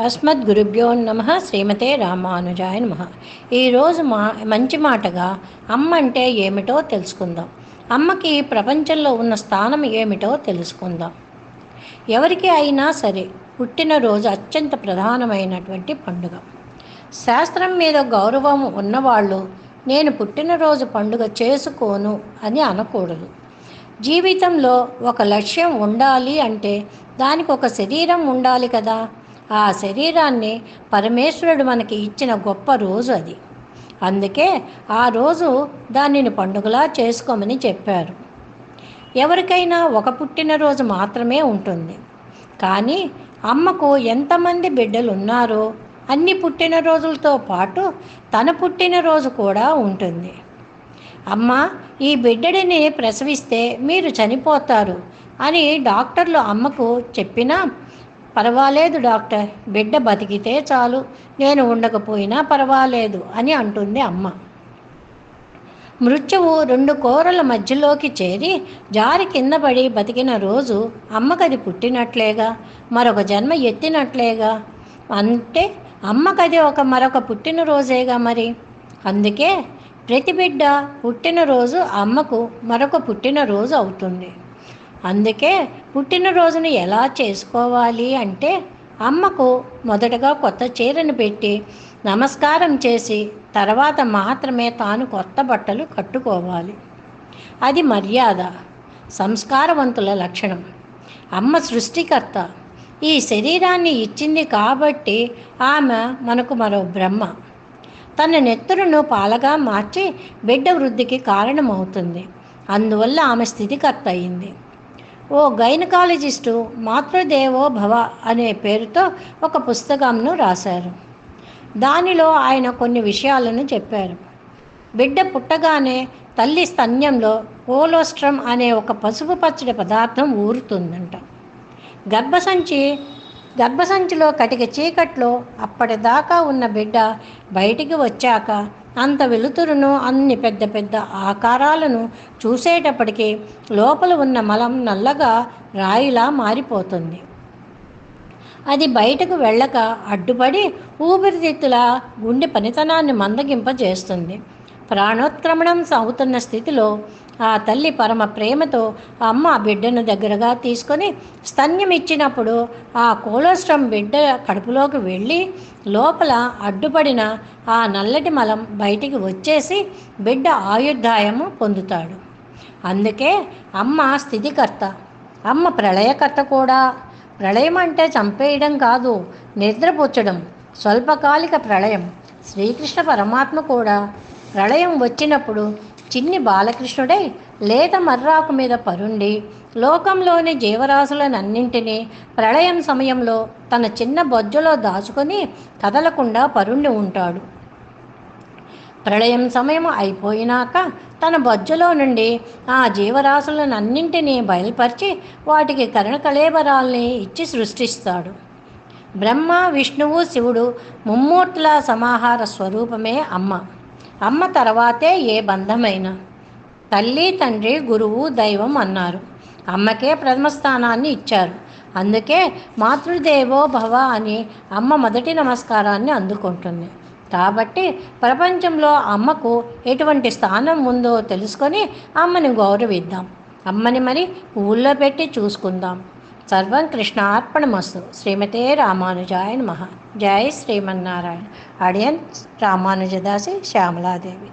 అస్మద్గురుభ్యో నమ శ్రీమతే రామానుజాయ నమ. ఈరోజు మా మంచి మాటగా అమ్మ అంటే ఏమిటో తెలుసుకుందాం. అమ్మకి ప్రపంచంలో ఉన్న స్థానం ఏమిటో తెలుసుకుందాం. ఎవరికి అయినా సరే పుట్టినరోజు అత్యంత ప్రధానమైనటువంటి పండుగ. శాస్త్రం మీద గౌరవం ఉన్నవాళ్ళు నేను పుట్టినరోజు పండుగ చేసుకోను అని అనకూడదు. జీవితంలో ఒక లక్ష్యం ఉండాలి అంటే దానికి ఒక శరీరం ఉండాలి కదా. ఆ శరీరాన్ని పరమేశ్వరుడు మనకి ఇచ్చిన గొప్ప రోజు అది. అందుకే ఆ రోజు దానిని పండుగలా చేసుకోమని చెప్పారు. ఎవరికైనా ఒక పుట్టినరోజు మాత్రమే ఉంటుంది. కానీ అమ్మకు ఎంతమంది బిడ్డలు ఉన్నారో అన్ని పుట్టినరోజులతో పాటు తన పుట్టినరోజు కూడా ఉంటుంది. అమ్మ ఈ బిడ్డడిని ప్రసవిస్తే మీరు చనిపోతారు అని డాక్టర్లు అమ్మకు చెప్పినా పర్వాలేదు డాక్టర్ బిడ్డ బతికితే చాలు. నేను ఉండకపోయినా పర్వాలేదు అని అంటుంది అమ్మ. మృత్యువు రెండు కూరల మధ్యలోకి చేరి జారి కింద పడి బతికిన రోజు అమ్మకది పుట్టినట్లేగా మరొక జన్మ ఎత్తినట్లేగా. అంటే అమ్మకది ఒక మరొక పుట్టినరోజేగా మరి. అందుకే ప్రతి బిడ్డ పుట్టినరోజు అమ్మకు మరొక పుట్టినరోజు అవుతుంది. అందుకే పుట్టినరోజును ఎలా చేసుకోవాలి అంటే అమ్మకు మొదటగా కొత్త చీరను పెట్టి నమస్కారం చేసి తర్వాత మాత్రమే తాను కొత్త బట్టలు కట్టుకోవాలి. అది మర్యాద సంస్కారవంతుల లక్షణం. అమ్మ సృష్టికర్త. ఈ శరీరాన్ని ఇచ్చింది కాబట్టి ఆమె మనకు మరో బ్రహ్మ. తన నెత్తురును పాలగా మార్చి బిడ్డ వృద్ధికి కారణమవుతుంది. అందువల్ల ఆమె స్థితికర్త అయింది. ఓ గైనకాలజిస్టు మాతృదేవో భవ అనే పేరుతో ఒక పుస్తకంను రాశారు. దానిలో ఆయన కొన్ని విషయాలను చెప్పారు. బిడ్డ పుట్టగానే తల్లి స్తన్యంలో కోలోస్ట్రమ్ అనే ఒక పసుపు పచ్చడి పదార్థం ఊరుతుందంట. గర్భసంచి గర్భసంచిలో కటిక చీకట్లో అప్పటిదాకా ఉన్న బిడ్డ బయటికి వచ్చాక అంత వెలుతురును అన్ని పెద్ద పెద్ద ఆకారాలను చూసేటప్పటికీ లోపల ఉన్న మలం నల్లగా రాయిలా మారిపోతుంది. అది బయటకు వెళ్ళక అడ్డుపడి ఊపిరితిత్తుల గుండె పనితనాన్ని మందగింపజేస్తుంది. ప్రాణోత్క్రమణం సాగుతున్న స్థితిలో ఆ తల్లి పరమ ప్రేమతో అమ్మ ఆ బిడ్డను దగ్గరగా తీసుకొని స్తన్యం ఇచ్చినప్పుడు ఆ కోలోస్ట్రం బిడ్డ కడుపులోకి వెళ్ళి లోపల అడ్డుపడిన ఆ నల్లటి మలం బయటికి వచ్చేసి బిడ్డ ఆయుర్దాయము పొందుతాడు. అందుకే అమ్మ స్థితికర్త అమ్మ ప్రళయకర్త కూడా. ప్రళయం అంటే చంపేయడం కాదు నిద్రపుచ్చడం స్వల్పకాలిక ప్రళయం. శ్రీకృష్ణ పరమాత్మ కూడా ప్రళయం వచ్చినప్పుడు చిన్ని బాలకృష్ణుడై లేత మర్రాకు మీద పరుండి లోకంలోని జీవరాశులనన్నింటినీ ప్రళయం సమయంలో తన చిన్న బొజ్జలో దాచుకొని కదలకుండా పరుండి ఉంటాడు. ప్రళయం సమయం అయిపోయినాక తన బొజ్జలో నుండి ఆ జీవరాశులనన్నింటినీ బయలుపరిచి వాటికి కరణకళేబరాల్ని ఇచ్చి సృష్టిస్తాడు. బ్రహ్మ విష్ణువు శివుడు ముమ్మూర్తుల సమాహార స్వరూపమే అమ్మ. అమ్మ తర్వాతే ఏ బంధమైనా. తల్లి తండ్రి గురువు దైవం అన్నారు. అమ్మకే ప్రథమ స్థానాన్ని ఇచ్చారు. అందుకే మాతృదేవో భవ అని అమ్మ మొదటి నమస్కారాన్ని అందుకుంటుంది. కాబట్టి ప్రపంచంలో అమ్మకు ఎటువంటి స్థానం ఉందో తెలుసుకొని అమ్మని గౌరవిద్దాం. అమ్మని మరి ఊళ్ళో పెట్టి చూసుకుందాం. सर्व कृष्णार्पणमस्तु श्रीमते राजा नम। जय श्रीमारायण ऑडियंस रामानुजदासी श्यामला देवी